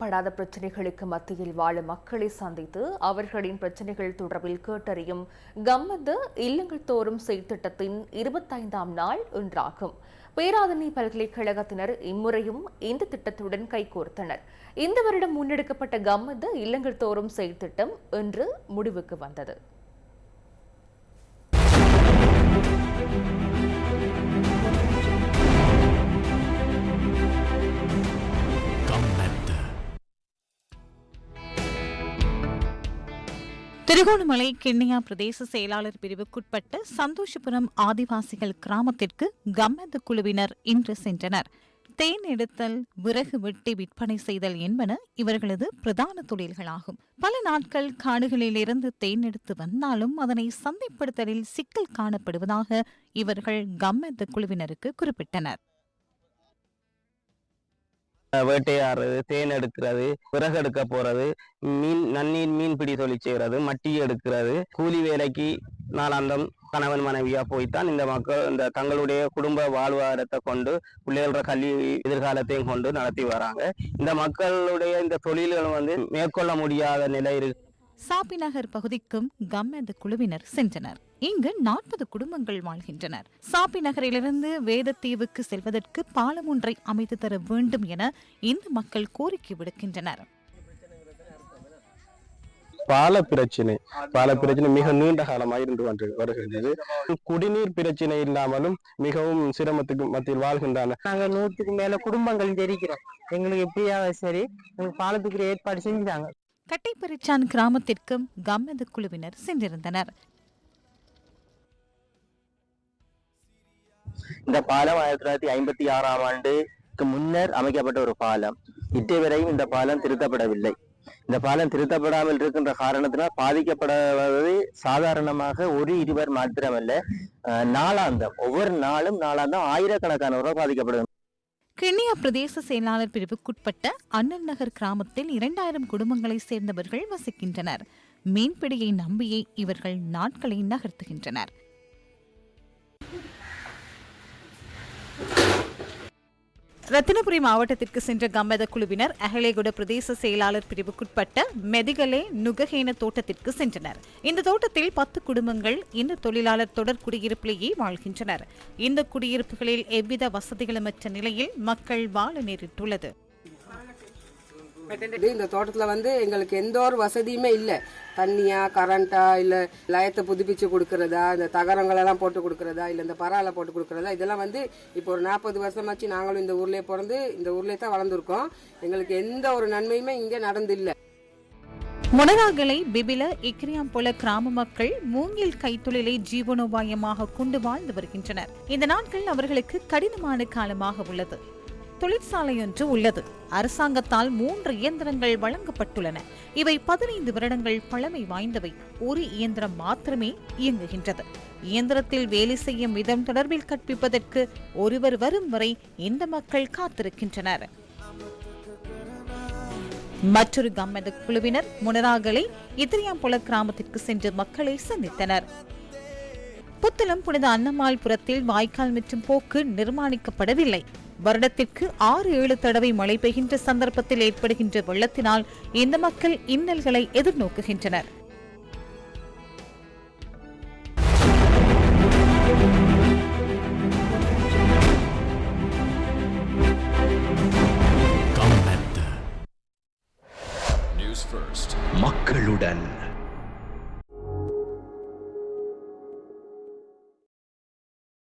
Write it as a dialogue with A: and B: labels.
A: தீர்க்கப்படாத பிரச்சினைகளுக்கு மத்தியில் வாழும் மக்களை சந்தித்து அவர்களின் பிரச்சினைகள் தொடர்பில் கேட்டறியும் கம்மது இல்லங்கள் தோறும் செய்திட்டத்தின் இருபத்தைந்தாம் நாள் இன்றாகும். பேராதனை பல்கலைக்கழகத்தினர் இம்முறையும் இந்த திட்டத்துடன் கைகோர்த்தனர் இந்த வருடம் முன்னெடுக்கப்பட்ட கம்மது இல்லங்கள் தோறும் செய்திட்டம் இன்று முடிவுக்கு வந்தது.
B: திருகோணமலை கிண்ணியா பிரதேச செயலாளர் பிரிவுக்குட்பட்ட சந்தோஷபுரம் ஆதிவாசிகள் கிராமத்திற்கு கம்மது குழுவினர் இன்று சென்றனர். தேன் எடுத்தல் விறகு வெட்டி விற்பனை செய்தல் என்பன இவர்களது பிரதான தொழில்களாகும். பல நாட்கள் காடுகளிலிருந்து தேன் எடுத்து வந்தாலும் அதனை சந்தைப்படுத்தலில் சிக்கல் காணப்படுவதாக இவர்கள் கம்மது குழுவினருக்கு குறிப்பிட்டனர்.
C: வேட்டையாடுறது தேன் எடுக்கிறது விறகு எடுக்க போறது மீன் நன்னீர் மீன்பிடி தொழில் செய்கிறது மட்டி எடுக்கிறது கூலி வேலைக்கு நாளாந்தம் கணவன் மனைவியா போய்த்தான் இந்த மக்கள் இந்த தங்களுடைய குடும்ப வாழ்வாதாரத்தை கொண்டு பிள்ளைகளோட கல்வி எதிர்காலத்தையும் கொண்டு நடத்தி வராங்க. இந்த மக்களுடைய இந்த தொழில்கள் வந்து மேற்கொள்ள முடியாத நிலை இருக்கு.
B: சாப்பி நகர் பகுதிக்கும் கம்மது குழுவினர் சென்றனர். இங்கு நாற்பது குடும்பங்கள் வாழ்கின்றனர். சாப்பி நகரிலிருந்து வேதத்தீவுக்கு செல்வதற்கு பாலம் ஒன்றை அமைத்து தர வேண்டும் என இந்த மக்கள் கோரிக்கை விடுக்கின்றனர்.
D: பால பிரச்சனை பால பிரச்சனை மிக நீண்ட காலமாக இருந்து கொண்டு வருகின்றது. குடிநீர் பிரச்சனை இல்லாமலும் மிகவும் சிரமத்துக்கு மத்தியில் வாழ்கின்றன.
E: நாங்க நூற்றுக்கு மேல குடும்பங்கள் தெரிக்கிறோம் எங்களுக்கு எப்படியாவது சரி எங்களுக்கு பாலத்துக்கு ஏற்பாடு செஞ்சுட்டாங்க.
B: கட்டைப்பரிச்சான் கிராமத்திற்கும் கம்மது குழுவினர் சென்றிருந்தனர்.
C: இந்த பாலம் ஆயிரத்தி தொள்ளாயிரத்தி ஐம்பத்தி ஆறாம் ஆண்டுக்கு முன்னர் அமைக்கப்பட்ட ஒரு பாலம். இட்டை வரையும் இந்த பாலம் திருத்தப்படவில்லை. இந்த பாலம் திருத்தப்படாமல் இருக்கின்ற காரணத்தினால் பாதிக்கப்படுவது சாதாரணமாக ஒரு இருவர் மாத்திரமல்ல. நாளாந்தம். ஒவ்வொரு நாளும் நாளாந்தம் ஆயிரக்கணக்கானவர்கள் பாதிக்கப்படுது
B: கிண்ணியா பிரதேச செயலாளர் பிரிவுக்குட்பட்ட அண்ணன் நகர் கிராமத்தில் இரண்டாயிரம் குடும்பங்களைச் சேர்ந்தவர்கள் வசிக்கின்றனர். மீன்பிடியை நம்பியே இவர்கள் நாட்களை நகர்த்துகின்றனர். ரத்தினபுரி மாவட்டத்திற்கு சென்ற கம்மத குழுவினர் அகலேகுட பிரதேச செயலாளர் பிரிவுக்குட்பட்ட மெதிகலே நுகஹேன தோட்டத்திற்கு சென்றனர். இந்த தோட்டத்தில் பத்து குடும்பங்கள் இந்த தொழிலாளர் தொடர் குடியிருப்பிலேயே வாழ்கின்றனர். இந்த குடியிருப்புகளில் எவ்வித வசதிகளுமற்ற நிலையில் மக்கள் வாழ நேரிட்டுள்ளது.
F: இந்த தோட்டத்துல வந்து எங்களுக்கு எந்த ஒரு வசதியுமே இல்லை. தண்ணியா கரண்டா இல்ல லயத்தை புதுப்பிச்சு கொடுக்கறதா இந்த தகரங்கள் எல்லாம் போட்டு கொடுக்கறதா இல்ல இந்த பரால போட்டு கொடுக்கறதா இதெல்லாம் வந்து இப்போ ஒரு நாற்பது வருஷமாச்சு நாங்களும் இந்த ஊர்லயே பிறந்து இந்த ஊர்லயே தான் வளர்ந்துருக்கோம். எங்களுக்கு எந்த ஒரு நன்மையுமே இங்க நடந்து இல்ல
B: முனராகலை பிபில இக்ரியாம்பொல கிராம மக்கள் மூங்கில் கைத்தொழிலை ஜீவனோபாயமாக கொண்டு வாழ்ந்து வருகின்றனர். இந்த நாட்கள் அவர்களுக்கு கடினமான காலமாக உள்ளது. தொழிற்சாலையொன்று உள்ளது. அரசாங்கத்தால் மூன்று இயந்திரங்கள் வழங்கப்பட்டுள்ளன. இவை பதினைந்து வருடங்கள் பழமை வாய்ந்தவை. ஒரு இயந்திரம் மாத்திரமே இயங்குகின்றது. இயந்திரத்தில் வேலை செய்யும் விதம் தொடர்பில் கற்பிப்பதற்கு ஒருவர் வரும் வரை இந்த மக்கள் காத்திருக்கின்றனர். மற்றொரு கம்மத குழுவினர் முனராகலை இத்திரியாம்புல கிராமத்திற்கு சென்று மக்களை சந்தித்தனர். புத்தளம் புனித அன்னம்மாள் புறத்தில் வாய்க்கால் மற்றும் போக்கு நிர்மாணிக்கப்படவில்லை. வருடத்திற்கு ஆறு ஏழு தடவை மழை பெய்கின்ற சந்தர்ப்பத்தில் ஏற்படுகின்ற வெள்ளத்தினால் இந்த மக்கள் இன்னல்களை எதிர்நோக்குகின்றனர்.
G: கம்மெத்த.
H: News first,
G: மக்களுடன்.